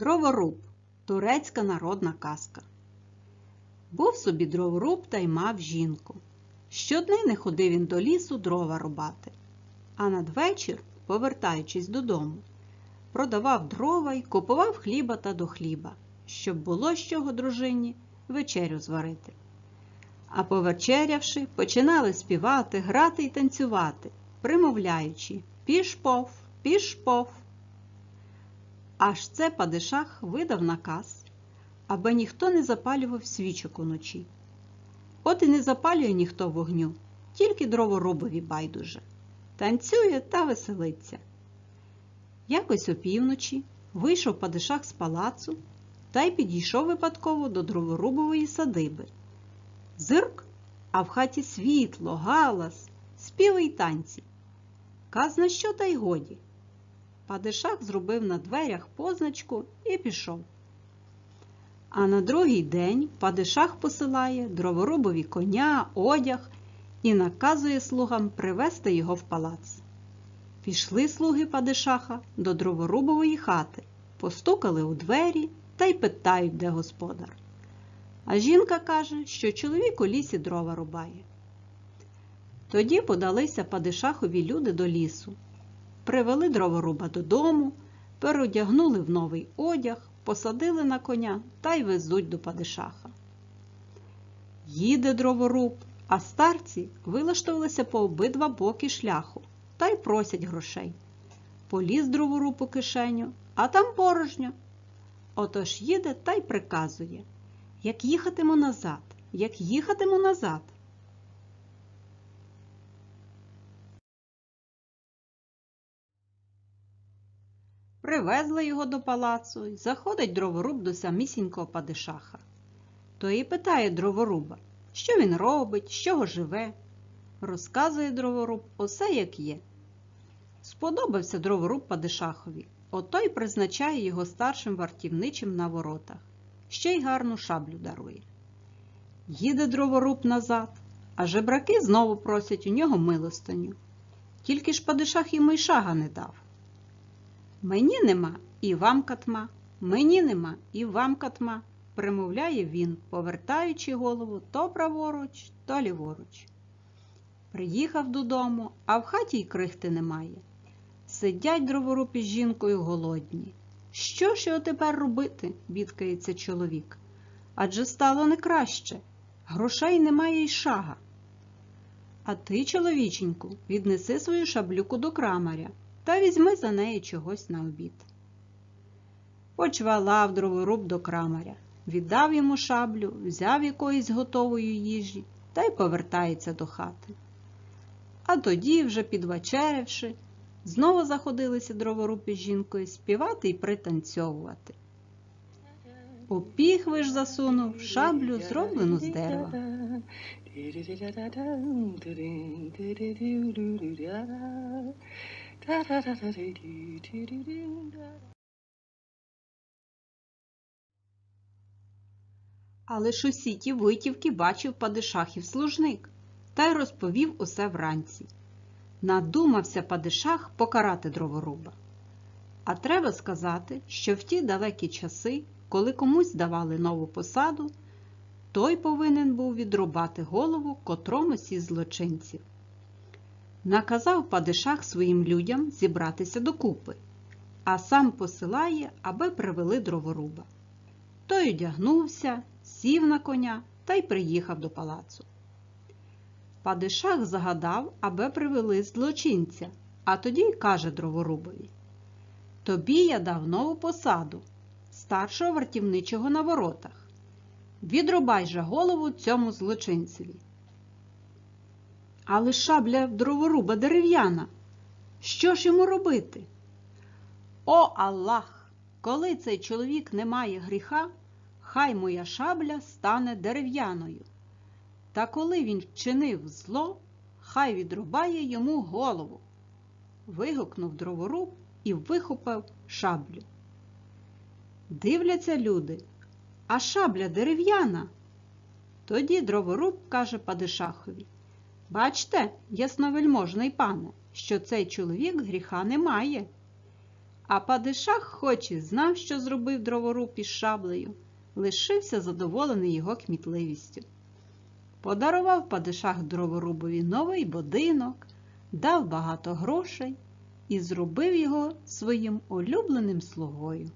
Дроворуб турецька народна казка. Був собі дроворуб та й мав жінку. Щоднини ходив він до лісу дрова рубати, а надвечір, повертаючись додому, продавав дрова й купував хліба та до хліба, щоб було з чого дружині вечерю зварити. А повечерявши, починали співати, грати й танцювати, примовляючи пішпов, пішпов. Аж це падишах видав наказ, аби ніхто не запалював свічок уночі. От і не запалює ніхто вогню, тільки дроворубові байдуже. Танцює та веселиться. Якось опівночі вийшов падишах з палацу та й підійшов випадково до дроворубової садиби. Зирк, а в хаті світло, галас, співи й танці. Казна що та й годі. Падишах зробив на дверях позначку і пішов. А на другий день падишах посилає дроворубові коня, одяг і наказує слугам привезти його в палац. Пішли слуги падишаха до дроворубової хати, постукали у двері та й питають, де господар. А жінка каже, що чоловік у лісі дрова рубає. Тоді подалися падишахові люди до лісу, привели дроворуба додому, переодягнули в новий одяг, посадили на коня та й везуть до падишаха. Їде дроворуб, а старці вилаштувалися по обидва боки шляху та й просять грошей. Поліз дроворуб у кишеню, а там порожньо. Отож їде та й приказує, як їхатиму назад, як їхатиму назад. Привезли його до палацу й заходить дроворуб до самісінького падишаха. То і питає дроворуба, що він робить, з чого живе. Розказує дроворуб усе як є. Сподобався дроворуб падишахові, ото й призначає його старшим вартівничим на воротах, ще й гарну шаблю дарує. Їде дроворуб назад, а жебраки знову просять у нього милостиню. Тільки ж падишах йому й шага не дав. Мені нема і вам катма, мені нема і вам катма, примовляє він, повертаючи голову то праворуч, то ліворуч. Приїхав додому, а в хаті й крихти немає. Сидять дроворуб із жінкою голодні. Що ж його тепер робити? бідкається чоловік. Адже стало не краще. Грошей немає й шага. А ти, чоловіченьку, віднеси свою шаблюку до крамаря та візьми за неї чогось на обід. Почвалав дроворуб до крамаря, віддав йому шаблю, взяв якоїсь готової їжі та й повертається до хати. А тоді, вже підвечерявши, знову заходилися дроворуб із жінкою співати і пританцьовувати. У піхви ж засунув шаблю, зроблену з дерева. Але ж усі ті витівки бачив падишахів служник та й розповів усе вранці. Надумався падишах покарати дроворуба. А треба сказати, що в ті далекі часи, коли комусь давали нову посаду, той повинен був відрубати голову котромусь із злочинців. Наказав падишах своїм людям зібратися докупи, а сам посилає, аби привели дроворуба. Той одягнувся, сів на коня та й приїхав до палацу. Падишах загадав, аби привели злочинця, а тоді каже дроворубові Тобі я дав нову посаду, старшого вартівничого на воротах. Відрубай же голову цьому злочинцеві. Але шабля дроворуба дерев'яна. Що ж йому робити? О Аллах! Коли цей чоловік не має гріха, хай моя шабля стане дерев'яною. Та коли він вчинив зло, хай відрубає йому голову. Вигукнув дроворуб і вихопив шаблю. Дивляться люди, а шабля дерев'яна. Тоді дроворуб каже Падишахові Бачте, ясновельможний пане, що цей чоловік гріха не має. А падишах хоч і знав, що зробив дроворуб із шаблею, лишився задоволений його кмітливістю. Подарував падишах дроворубові новий будинок, дав багато грошей і зробив його своїм улюбленим слугою.